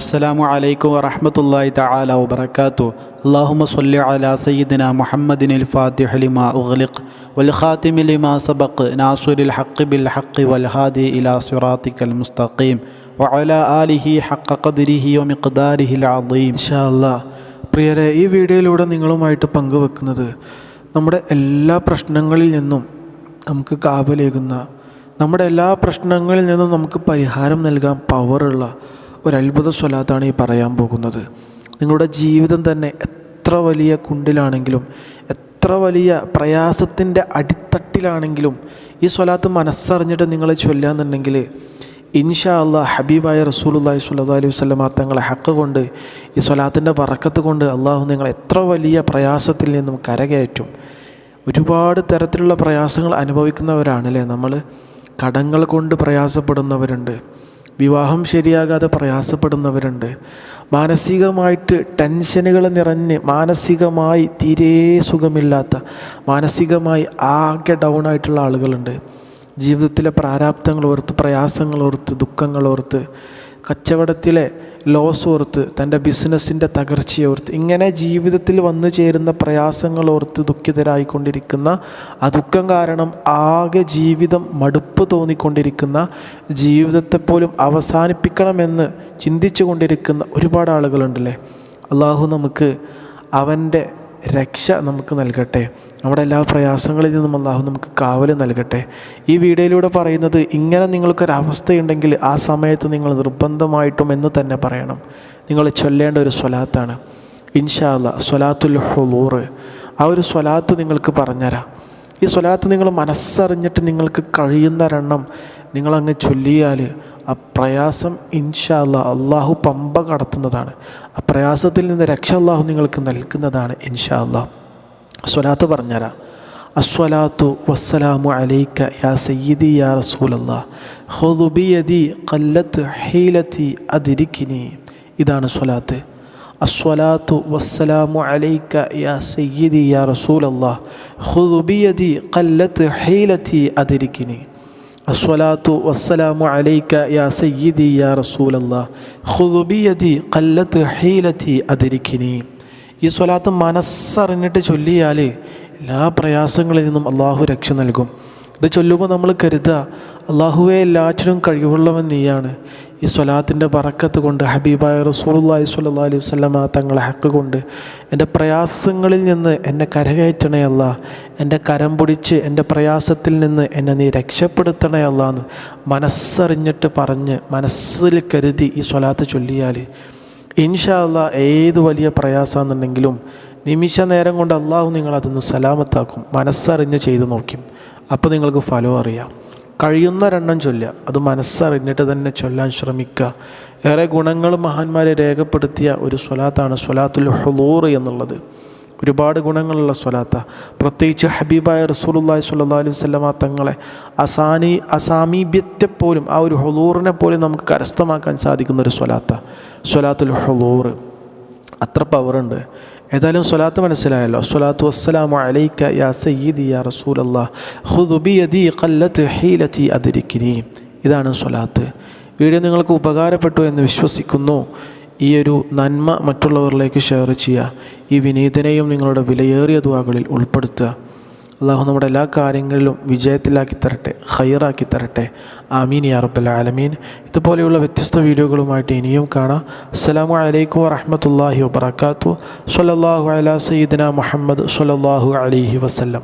അസ്സാം വലൈക്കും വറഹമത്തല്ലാ തആല വബർക്കാത്തു അള്ളാഹുമ സല്ലി അലാ സയ്യിദിന മുഹമ്മദിൻ അൽ ഫാത്തിഹ ലിമാ ഉഗ്ലിഖ് വൽ ഖാതിമി ലിമാ സബഖ് നാസുരിൽ ഹഖ് ബിൽ ഹഖ് വൽ ഹാദി ഇലാ സിറാത്തിക്കൽ മുസ്തഖീം വഅലാ ആലിഹി ഹഖ ഖദ്രിഹി വമിഖ്ദാരിഹിൽ അളീം ഇൻഷാ അല്ലാഹ് പ്രിയരെ ഈ വീഡിയോയിലൂടെ നിങ്ങളുമായിട്ട് പങ്കുവെക്കുന്നത് നമ്മുടെ എല്ലാ പ്രശ്നങ്ങളിൽ നിന്നും നമുക്ക് കാവലേകുന്ന നമ്മുടെ എല്ലാ പ്രശ്നങ്ങളിൽ നിന്നും നമുക്ക് പരിഹാരം നൽകാൻ പവറുള്ള ഒരു അത്ഭുത സ്വലാത്താണ് ഈ പറയാൻ പോകുന്നത്. നിങ്ങളുടെ ജീവിതം തന്നെ എത്ര വലിയ കുണ്ടിലാണെങ്കിലും എത്ര വലിയ പ്രയാസത്തിന്റെ അടിത്തട്ടിലാണെങ്കിലും ഈ സ്വലാത്ത് മനസ്സറിഞ്ഞിട്ട് നിങ്ങൾ ചൊല്ലാന്നുണ്ടെങ്കിൽ ഇൻഷാ അല്ല ഹബീബായ റസൂലുല്ലാഹി സ്വല്ലല്ലാഹു അലൈഹി വസല്ലമ തങ്ങളെ ഹക്ക് കൊണ്ട് ഈ സ്വലാത്തിന്റെ പറക്കത്ത് കൊണ്ട് അള്ളാഹു നിങ്ങളെ എത്ര വലിയ പ്രയാസത്തിൽ നിന്നും കരകയറ്റും. ഒരുപാട് തരത്തിലുള്ള പ്രയാസങ്ങൾ അനുഭവിക്കുന്നവരാണ് അല്ലേ നമ്മൾ കടങ്ങൾ കൊണ്ട് പ്രയാസപ്പെടുന്നവരുണ്ട്. വിവാഹം ശരിയാകാതെ പ്രയാസപ്പെടുന്നവരുണ്ട്. മാനസികമായിട്ട് ടെൻഷനുകൾ നിറഞ്ഞ് മാനസികമായി തീരെ സുഖമില്ലാത്ത മാനസികമായി ആകെ ഡൗൺ ആയിട്ടുള്ള ആളുകളുണ്ട്. ജീവിതത്തിലെ പ്രാരാബ്ദങ്ങൾ ഓർത്ത് പ്രയാസങ്ങൾ ഓർത്ത് ദുഃഖങ്ങൾ ഓർത്ത് കച്ചവടത്തിലെ ലോസ് ഓർത്ത് തന്റെ ബിസിനസ്സിന്റെ തകർച്ചയോർത്ത് ഇങ്ങനെ ജീവിതത്തിൽ വന്നു ചേരുന്ന പ്രയാസങ്ങൾ ഓർത്ത് ദുഃഖിതരായിക്കൊണ്ടിരിക്കുന്ന ആ ദുഃഖം കാരണം ആകെ ജീവിതം മടുപ്പ് തോന്നിക്കൊണ്ടിരിക്കുന്ന ജീവിതത്തെ പോലും അവസാനിപ്പിക്കണമെന്ന് ചിന്തിച്ചു കൊണ്ടിരിക്കുന്ന ഒരുപാട് ആളുകളുണ്ടല്ലേ? അള്ളാഹു നമുക്ക് അവന്റെ രക്ഷ നമുക്ക് നൽകട്ടെ. നമ്മുടെ എല്ലാ പ്രയാസങ്ങളിൽ നിന്നും അള്ളാഹു നമുക്ക് കാവൽ നൽകട്ടെ. ഈ വീഡിയോയിലൂടെ പറയുന്നത് ഇങ്ങനെ നിങ്ങൾക്കൊരവസ്ഥയുണ്ടെങ്കിൽ ആ സമയത്ത് നിങ്ങൾ നിർബന്ധമായിട്ടും എന്ന് തന്നെ പറയണം. നിങ്ങൾ ചൊല്ലേണ്ട ഒരു സ്വലാത്താണ്. ഇൻഷാല്ല സ്വലാത്തുൽ ഹുലൂർ ആ ഒരു സ്വലാത്ത് നിങ്ങൾക്ക് പറഞ്ഞുതരാം. ഈ സ്വലാത്ത് നിങ്ങൾ മനസ്സറിഞ്ഞിട്ട് നിങ്ങൾക്ക് കഴിയുന്ന കഴിയുന്നൊരെണ്ണം നിങ്ങളങ്ങ് ചൊല്ലിയാൽ ആ പ്രയാസം ഇൻഷാ അല്ലാ അള്ളാഹു പമ്പ കടത്തുന്നതാണ്. ആ പ്രയാസത്തിൽ നിന്ന് രക്ഷ അള്ളാഹു നിങ്ങൾക്ക് നൽകുന്നതാണ് ഇൻഷാ അള്ളാഹ് സ്വലാത്ത് പറഞ്ഞുതരാം. അസ്വലാത്തു വസ്സലാമു അലൈക്ക യാ സയ്യിദി യാ റസൂലല്ലാ. ഹുദുബിയദി കല്ലത്ത് ഹീലത്തി അതിരിക്കിനി ഇതാണ് സ്വലാത്ത്. അസ്വലാത്തു വസ്സലാമു അലൈക്ക യാ സയ്യിദി യാ റസൂലല്ലാ. ഹുദുബിയദി കല്ലത്ത് ഹീലത്തി അതിരിക്കിനി അസ്വലാത്തു വസ്സലാമു അലൈക്ക യാ സയ്യിദി യാ റസൂലല്ലാ ഹുദുബിയദി കല്ലത്ത് ഹീലത്തി അതിരിക്കിനി ഈ സ്വലാത്ത് മനസ്സറിഞ്ഞിട്ട് ചൊല്ലിയാൽ എല്ലാ പ്രയാസങ്ങളിൽ നിന്നും അള്ളാഹു രക്ഷ നൽകും. ഇത് ചൊല്ലുമ്പോൾ നമ്മൾ കരുതുക അള്ളാഹുവെ എല്ലാറ്റിനും കഴിവുള്ളവൻ നീയാണ്. ഈ സ്വലാത്തിന്റെ പറക്കത്ത് കൊണ്ട് ഹബീബായ റസൂലുള്ളാഹി സ്വല്ലല്ലാഹി അലൈഹി വസല്ലമ തങ്ങളെ ഹക്ക് കൊണ്ട് എന്റെ പ്രയാസങ്ങളിൽ നിന്ന് എന്നെ കരകയറ്റണേ അല്ല. എന്റെ കരം പൊടിച്ച് എന്റെ പ്രയാസത്തിൽ നിന്ന് എന്നെ നീ രക്ഷപ്പെടുത്തണേ അല്ല എന്ന് മനസ്സറിഞ്ഞിട്ട് പറഞ്ഞ് മനസ്സിൽ കരുതി ഈ സ്വലാത്ത് ചൊല്ലിയാൽ ഇൻഷാ അല്ലാ ഏത് വലിയ പ്രയാസമാണെന്നുണ്ടെങ്കിലും നിമിഷ നേരം കൊണ്ട് അള്ളാഹു നിങ്ങളതൊന്ന് സലാമത്താക്കും. മനസ്സറിഞ്ഞ് ചെയ്തു നോക്കും. അപ്പോൾ നിങ്ങൾക്ക് ഫലം അറിയാം. കഴിയുന്നൊരെണ്ണം ചൊല്ലുക. അത് മനസ്സറിഞ്ഞിട്ട് തന്നെ ചൊല്ലാൻ ശ്രമിക്കുക. ഏറെ ഗുണങ്ങൾ മഹാന്മാരെ രേഖപ്പെടുത്തിയ ഒരു സ്വലാത്താണ് സ്വലാത്തുൽ ഹുലൂർ എന്നുള്ളത്. ഒരുപാട് ഗുണങ്ങളുള്ള സ്വലാത്ത. പ്രത്യേകിച്ച് ഹബീബായ റസൂലുല്ലാഹി സ്വല്ലാ അലൈഹി വസല്ലമ തങ്ങളെ അസാനി അസാമീപ്യത്തെ പോലും ആ ഒരു ഹുലൂറിനെ പോലും നമുക്ക് കരസ്ഥമാക്കാൻ സാധിക്കുന്ന ഒരു സ്വലാത്ത. സ്വലാത്തുൽ ഹുലൂർ അത്ര പവറുണ്ട് ഏതായാലും സ്വലാത്ത് മനസ്സിലായല്ലോ. സ്വലാത്തു വസ്സലാമു അലൈക്ക യാ സയ്യിദി യാ റസൂലല്ലാ. ഹുദുബിയദി കല്ലത്ത് ഹീലത്തി അതിരിക്കിനി ഇതാണ് സ്വലാത്ത്. വീഡിയോ നിങ്ങൾക്ക് ഉപകാരപ്പെട്ടു എന്ന് വിശ്വസിക്കുന്നു. ഈ ഒരു നന്മ മറ്റുള്ളവരിലേക്ക് ഷെയർ ചെയ്യുക. ഈ വിനീതനെയും നിങ്ങളുടെ വിലയേറിയ ദുവാകളിൽ ഉൾപ്പെടുത്തുക. അള്ളാഹു നമ്മുടെ എല്ലാ കാര്യങ്ങളിലും വിജയത്തിലാക്കി തരട്ടെ ഹയറാക്കി തരട്ടെ. ആമീൻ യാ റബ്ബൽ ആലമീൻ. ഇതുപോലെയുള്ള വ്യത്യസ്ത വീഡിയോകളുമായിട്ട് ഇനിയും കാണാം. അസ്സലാമു അലൈക്കും വറഹമത്തല്ലാഹി വബർക്കാത്തു സ്വല്ലല്ലാഹു അലാ സയ്യിദന മുഹമ്മദ് സ്വല്ലല്ലാഹു അലൈഹി വസല്ലം.